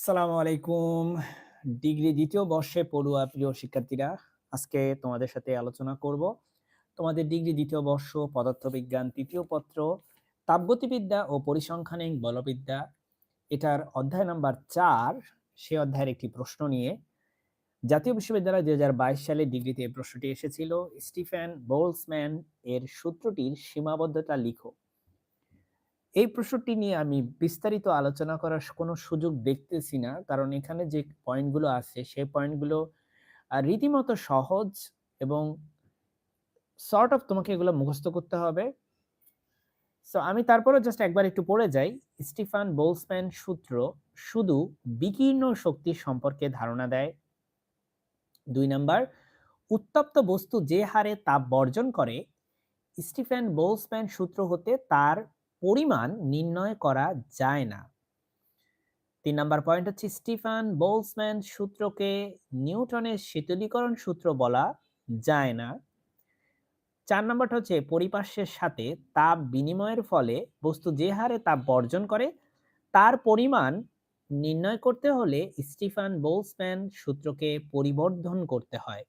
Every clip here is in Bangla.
আসসালামু আলাইকুম। ডিগ্রি দ্বিতীয় বর্ষে পড়ুয়া প্রিয় শিক্ষার্থীরা, আজকে তোমাদের সাথে আলোচনা করব। তোমাদের ডিগ্রি দ্বিতীয় বর্ষ পদার্থবিজ্ঞান তৃতীয় পত্র, তাপগতিবিদ্যা ও পরিসংখ্যানিক বলবিদ্যা এটার অধ্যায় নাম্বার চার সে অধ্যায়ের একটি প্রশ্ন নিয়ে। জাতীয় বিশ্ববিদ্যালয় ২০২২ সালে ডিগ্রিতে প্রশ্নটি এসেছিল। স্টিফেন বোলসম্যান এর সূত্রটির সীমাবদ্ধতা লিখো। এই প্রশ্নটি নিয়ে আমি বিস্তারিত আলোচনা করার কোনো সুযোগ দেখতেছি না। কারণ এখানে যে পয়েন্টগুলো আছে সেই পয়েন্টগুলো রীতিমতো সহজ এবং সর্ট অফ তোমাকে এগুলো মুখস্থ করতে হবে। সো আমি তারপরেও জাস্ট একবার একটু পড়ে যাই। স্টিফান বোলসম্যান সূত্র শুধু বিকীর্ণ শক্তি সম্পর্কে ধারণা দেয়। দুই নাম্বার উত্তপ্ত বস্তু যে হারে তাপ বর্জন করে, স্টিফেন বোলসম্যান সূত্র হতে তার পরিমাণ নির্ণয় করা যায় না। তিন নাম্বার পয়েন্ট হচ্ছে স্টিফান বোলসম্যান সূত্রকে নিউটনের শীতলীকরণ সূত্র বলা যায় না। চার নম্বরটা হচ্ছে পরিপার্শ্বের সাথে তাপ বিনিময়ের ফলে বস্তু যে হারে তাপ বর্জন করে, তার পরিমাণ নির্ণয় করতে হলে স্টিফান বোলসম্যান সূত্রকে পরিবর্ধন করতে হয়।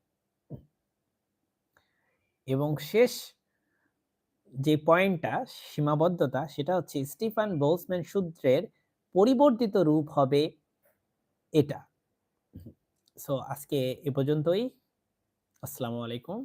এবং শেষ যে পয়েন্টটা, সীমাবদ্ধতা, সেটা হচ্ছে স্টিফান বোলসম্যান সূত্রের পরিবর্তিত রূপ হবে এটা। সো, আজকে এ পর্যন্তই। আসসালামু আলাইকুম।